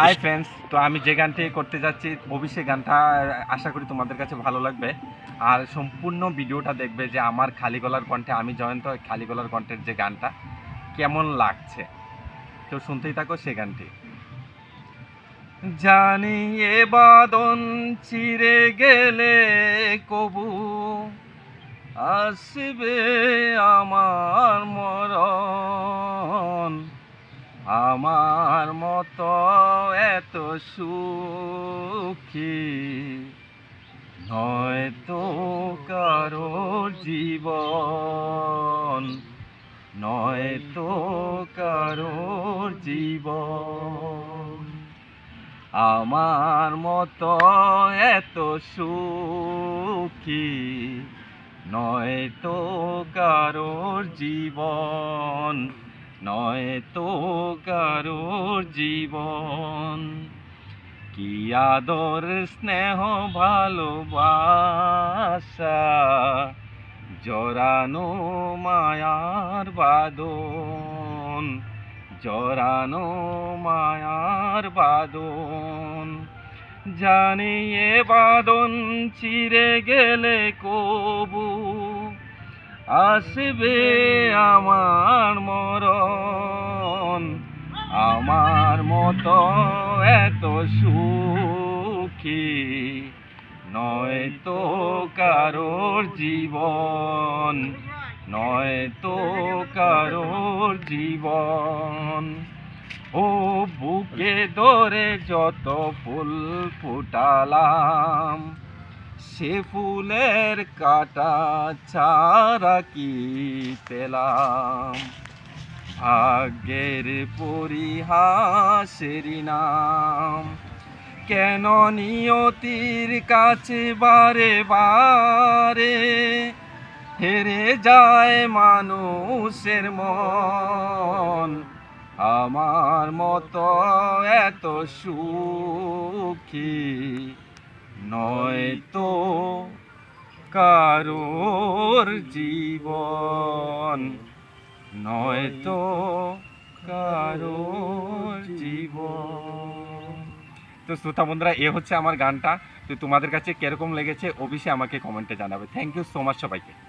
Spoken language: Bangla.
হাই ফ্রেন্ডস তো আমি যে গানটি করতে যাচ্ছি, অভিষেক গানটা, আশা করি তোমাদের কাছে ভালো লাগবে। আর সম্পূর্ণ ভিডিওটা দেখবে যে আমার খালি গলার কণ্ঠে, আমি জয়ন্ত খালি গলার কণ্ঠের যে গানটা, কেমন লাগছে? কেউ শুনতেই থাকো সে গানটি। জানি এ বাদন চিরে গেলে কবু আসবে আমার মরণ। আমার মতো এত সুখী। নয় নয়তো কারও জীবন, নয়তো কারও জীবন। আমার মতো এত সুখী, নয়তো কারোর জীবন নয়তো কারোর জীবন। কি আদর, স্নেহ, ভালোবাসা জরানো মায়ার বাদন জরানো মায়ার বাদন জানি এ বাদন চিরে গেলে কবু আসবে আমার মরণ। আমার মতো এত সুখী নয় তো কারোর জীবন নয় তো কারোর জীবন। ও বুকে ধরে যত ফুল ফুটালাম সে ফুলের কাটা ছাড়া কি পেলাম? ভাগ্যের পরিহাসের নাম। কেন নিয়তির কাছে বারে বারে হেরে যায় মানুষের মন? আমার মতো এত সুখী নয়তো কারোর জীবন নয় তো কারোর জীবন। তো শ্রোতা বন্ধুরা, এ হচ্ছে আমার গানটা। তো তোমাদের কাছে কীরকম লেগেছে, অবশ্যই আমাকে কমেন্টে জানাবে। থ্যাংক ইউ সো মাচ সবাইকে।